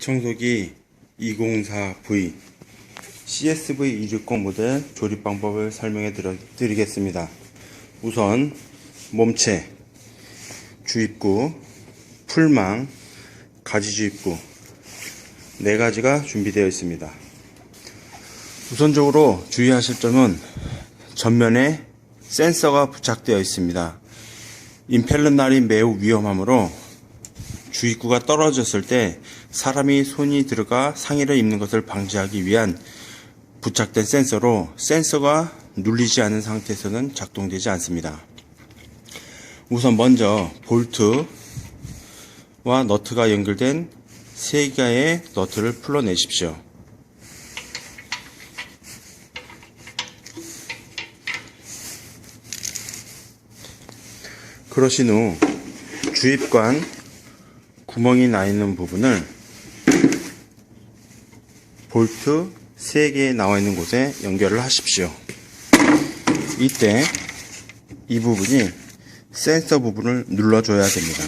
주입청소기 204V CSV 260 모델 조립 방법을 설명해 드리겠습니다. 우선 몸체, 주입구, 풀망, 가지 주입구 네 가지가 준비되어 있습니다. 우선적으로 주의하실 점은 전면에 센서가 부착되어 있습니다. 임펠러 날이 매우 위험하므로 주입구가 떨어졌을 때 사람이 손이 들어가 상해를 입는 것을 방지하기 위한 부착된 센서로 센서가 눌리지 않은 상태에서는 작동되지 않습니다. 우선 먼저 볼트와 너트가 연결된 세 개의 너트를 풀어내십시오. 그러신 후 주입관 구멍이 나 있는 부분을 볼트 3개 나와 있는 곳에 연결을 하십시오. 이때 이 부분이 센서 부분을 눌러줘야 됩니다.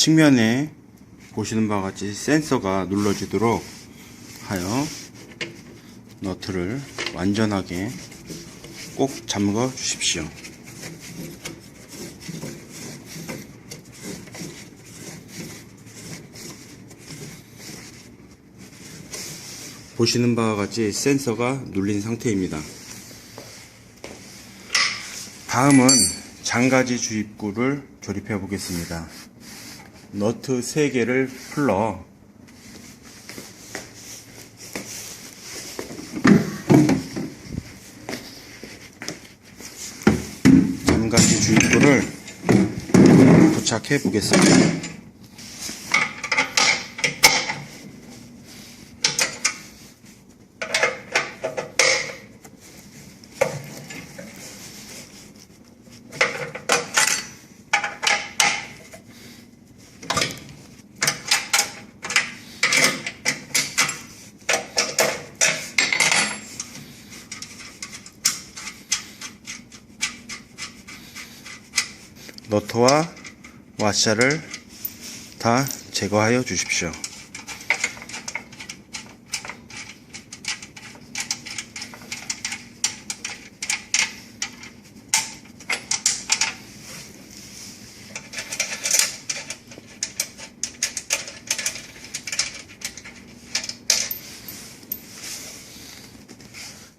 측면에 보시는 바와 같이 센서가 눌러지도록 하여 너트를 완전하게 꼭 잠궈 주십시오. 보시는 바와 같이 센서가 눌린 상태입니다. 다음은 장가지 주입구를 조립해 보겠습니다. 너트 3개를 풀러 잠가지 주입구를 부착해 보겠습니다. 너트와 와샤를 다 제거하여 주십시오.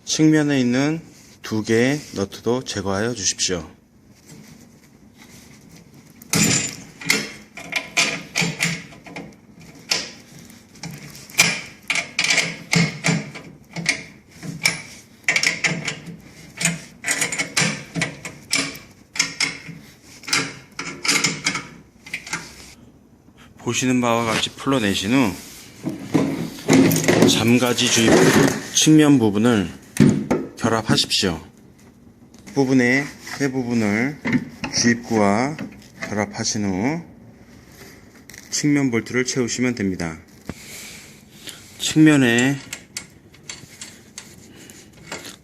측면에 있는 두 개의 너트도 제거하여 주십시오. 보시는 바와 같이 풀어내신 후 잠가지 주입 측면 부분을 결합하십시오. 부분의 세 부분을 주입구와 결합하신 후 측면 볼트를 채우시면 됩니다. 측면에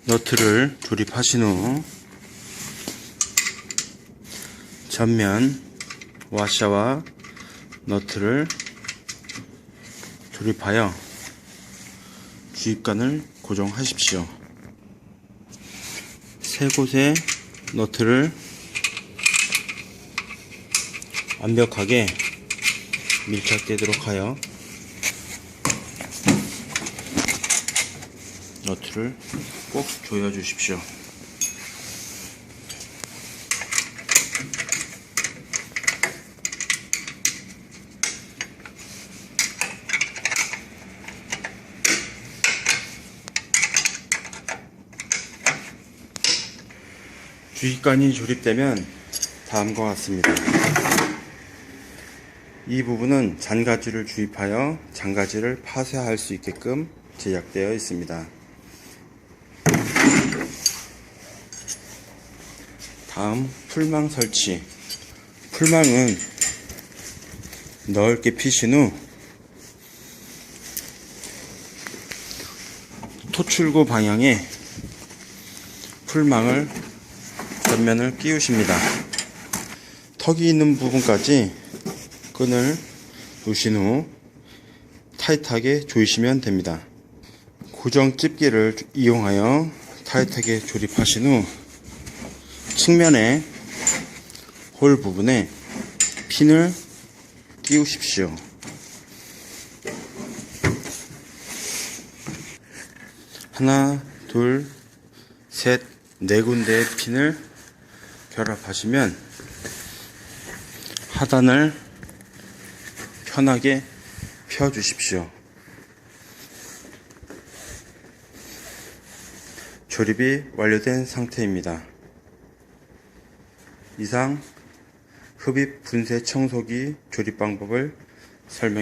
너트를 조립하신 후 전면 와샤와 너트를 조립하여 주입관을 고정하십시오. 세 곳의 너트를 완벽하게 밀착되도록 하여 너트를 꼭 조여 주십시오. 주입관이 조립되면 다음과 같습니다. 이 부분은 잔가지를 주입하여 잔가지를 파쇄할 수 있게끔 제작되어 있습니다. 다음 풀망 설치. 풀망은 넓게 피신 후 토출구 방향에 풀망을 전면을 끼우십니다. 턱이 있는 부분까지 끈을 놓으신 후 타이트하게 조이시면 됩니다. 고정 집게를 이용하여 타이트하게 조립하신 후 측면에 홀 부분에 핀을 끼우십시오. 하나, 둘, 셋, 네 군데의 핀을 결합하시면 하단을 편하게 펴 주십시오. 조립이 완료된 상태입니다. 이상 흡입 분쇄 청소기 조립 방법을 설명